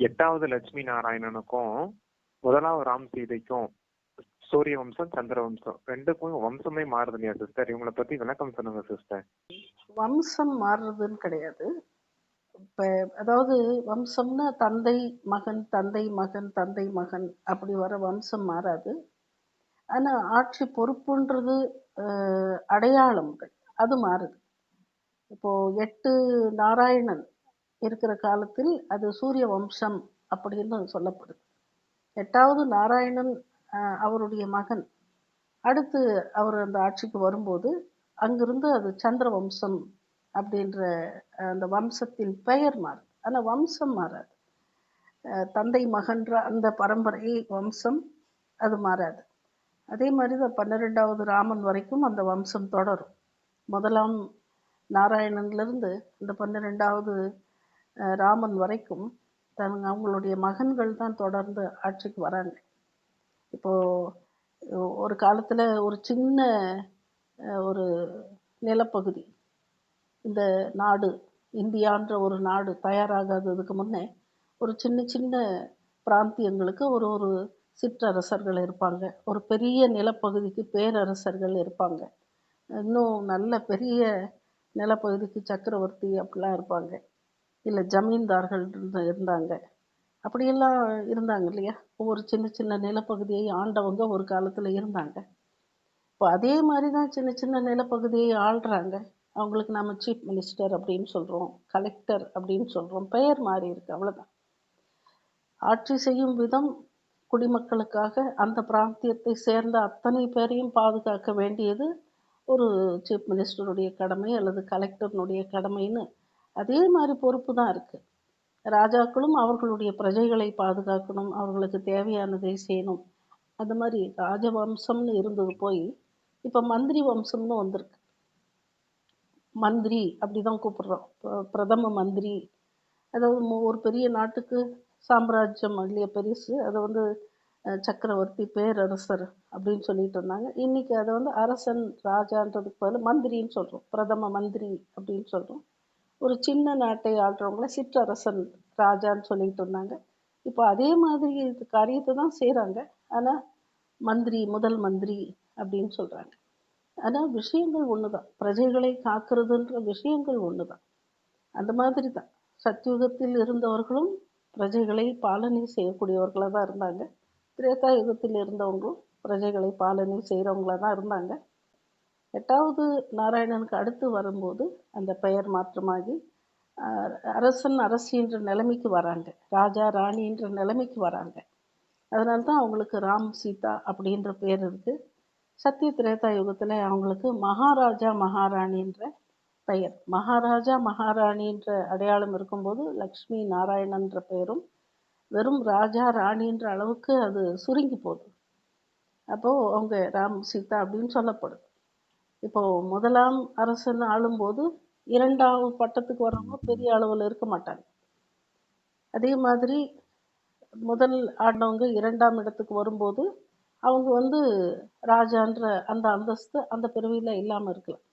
எட்டாவது லட்சுமி நாராயணனுக்கும் முதலாவது ராம் சீதைக்கும் சூரிய வம்சம் சந்திர வம்சம். ரெண்டுக்கும் வம்சமே மாறுது இல்லையா சிஸ்டர் இவங்கள பத்தி விளக்கம் சொல்லுங்க சிஸ்டர் வம்சம் மாறுறதுன்னு கிடையாது. இப்போ அதாவது வம்சம்னா தந்தை மகன் தந்தை மகன் தந்தை மகன் அப்படி வர வம்சம் மாறாது. ஆனால் ஆட்சி பொறுப்புன்றது அஹ், அடையாளங்கள். அது மாறுது. இப்போ எட்டு நாராயணன் இருக்கிற காலத்தில் அது சூரிய வம்சம் அப்படின்னு சொல்லப்படுது. எட்டாவது நாராயணன் அஹ், அவருடைய மகன். அடுத்து அவர் அந்த ஆட்சிக்கு வரும்போது அங்கிருந்து அது சந்திர வம்சம் அப்படின்ற அந்த வம்சத்தின் பெயர் மாறுது. ஆனால் வம்சம் மாறாது. தந்தை மகன்ற அந்த பரம்பரை வம்சம் அது மாறாது. அதே மாதிரி தான் பன்னிரெண்டாவது ராமன் வரைக்கும் அந்த வம்சம் தொடரும். முதலாம் நாராயணன்லேருந்து இந்த பன்னிரெண்டாவது ராமன் வரைக்கும் தன் அவங்களுடைய மகன்கள் தான் தொடர்ந்து ஆட்சிக்கு வராங்க. இப்போது ஒரு காலத்தில் ஒரு சின்ன ஒரு நிலப்பகுதி இந்த நாடு இந்தியான்ற ஒரு நாடு தயாராகாததுக்கு முன்னே ஒரு சின்ன சின்ன பிராந்தியங்களுக்கு ஒரு ஒரு சிற்றரசர்கள் இருப்பாங்க. ஒரு பெரிய நிலப்பகுதிக்கு பேரரசர்கள் இருப்பாங்க. இன்னும் நல்ல பெரிய நிலப்பகுதிக்கு சக்கரவர்த்தி அப்படிலாம் இருப்பாங்க. இல்லை ஜமீன்தார்கள் இருந்த இருந்தாங்க. அப்படியெல்லாம் இருந்தாங்க இல்லையா? ஒவ்வொரு சின்ன சின்ன நிலப்பகுதியை ஆண்டவங்க ஒரு காலத்தில் இருந்தாங்க. இப்போ அதே மாதிரி தான் சின்ன சின்ன நிலப்பகுதியை ஆள்றாங்க. அவங்களுக்கு நம்ம சீஃப் மினிஸ்டர் அப்படின்னு சொல்கிறோம் கலெக்டர் அப்படின்னு சொல்கிறோம் பெயர் மாறி இருக்கு அவ்வளோதான் ஆட்சி செய்யும் விதம் குடிமக்களுக்காக அந்த பிராந்தியத்தை சேர்ந்த அத்தனை பேரையும் பாதுகாக்க வேண்டியது ஒரு சீஃப் மினிஸ்டருடைய கடமை அல்லது கலெக்டர்னுடைய கடமைன்னு அதே மாதிரி பொறுப்பு தான் இருக்குது ராஜாக்களும் அவர்களுடைய பிரஜைகளை பாதுகாக்கணும் அவர்களுக்கு தேவையானதை செய்யணும். அந்த மாதிரி ராஜவம்சம்னு இருந்தது போய் இப்போ மந்திரி வம்சம்னு வந்திருக்கு. மந்திரி அப்படி தான் கூப்பிடுறோம் பிரதம மந்திரி. அதாவது ஒரு பெரிய நாட்டுக்கு சாம்ராஜ்யம் இல்லையா பெருசு. அதை வந்து சக்கரவர்த்தி பேரரசர் அப்படின்னு சொல்லிட்டு இருந்தாங்க. இன்னைக்கு அதை வந்து அரசன் ராஜான்றதுக்கு பதில் மந்திரின்னு சொல்கிறோம் பிரதம மந்திரி அப்படின்னு சொல்கிறோம் ஒரு சின்ன நாட்டை ஆள்றவங்கள சிற்றரசன் ராஜான்னு சொல்லிட்டு இருந்தாங்க. இப்போ அதே மாதிரி காரியத்தை தான் செய்கிறாங்க ஆனால் மந்திரி முதல் மந்திரி அப்படின்னு சொல்கிறாங்க ஆனால் விஷயங்கள் ஒன்று தான் பிரஜைகளை காக்கிறதுன்ற விஷயங்கள் ஒன்று தான் அந்த மாதிரி தான் சத்யுகத்தில் இருந்தவர்களும் பிரஜைகளை பாலனை செய்யக்கூடியவர்களாக தான் இருந்தாங்க. திரேதா யுகத்தில் இருந்தவங்களும் பிரஜைகளை பாலனை செய்கிறவங்களா தான் இருந்தாங்க. எட்டாவது நாராயணனுக்கு அடுத்து வரும்போது அந்த பெயர் மாற்றமாகி அரசன் அரசின்ற நிலைமைக்கு வராங்க. ராஜா ராணின்ற நிலைமைக்கு வராங்க. அதனால தான் அவங்களுக்கு ராம் சீதா அப்படின்ற பேர் இருக்குது சத்திய திரேதா யுகத்தில் அவங்களுக்கு மகாராஜா மகாராணின்ற பெயர். மகாராஜா மகாராணின்ற அடையாளம் இருக்கும்போது லக்ஷ்மி நாராயணன்ற பெயரும் வெறும் ராஜா ராணின்ற அளவுக்கு அது சுருங்கி போகுது. அப்போது அவங்க ராம் சீதா அப்படின்னு சொல்லப்படுது இப்போ முதலாம் அரசன் ஆளும்போது இரண்டாவது பட்டத்துக்கு வரவங்க பெரிய அளவில் இருக்க மாட்டாங்க. அதே மாதிரி முதல் ஆண்டவங்க இரண்டாம் இடத்துக்கு வரும்போது அவங்க வந்து ராஜான்ற அந்த அந்தஸ்து அந்த பிறவியில் இல்லாமல் இருக்கலாம்.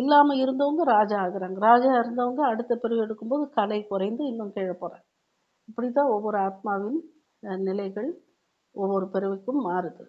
இல்லாமல் இருந்தவங்க ராஜா ஆகுறாங்க. ராஜா இருந்தவங்க அடுத்த பிறவி எடுக்கும்போது கலை குறைந்து இன்னும் கீழே போகிறாங்க இப்படி தான் ஒவ்வொரு ஆத்மாவின் நிலைகள் ஒவ்வொரு பிறவிக்கும் மாறுது.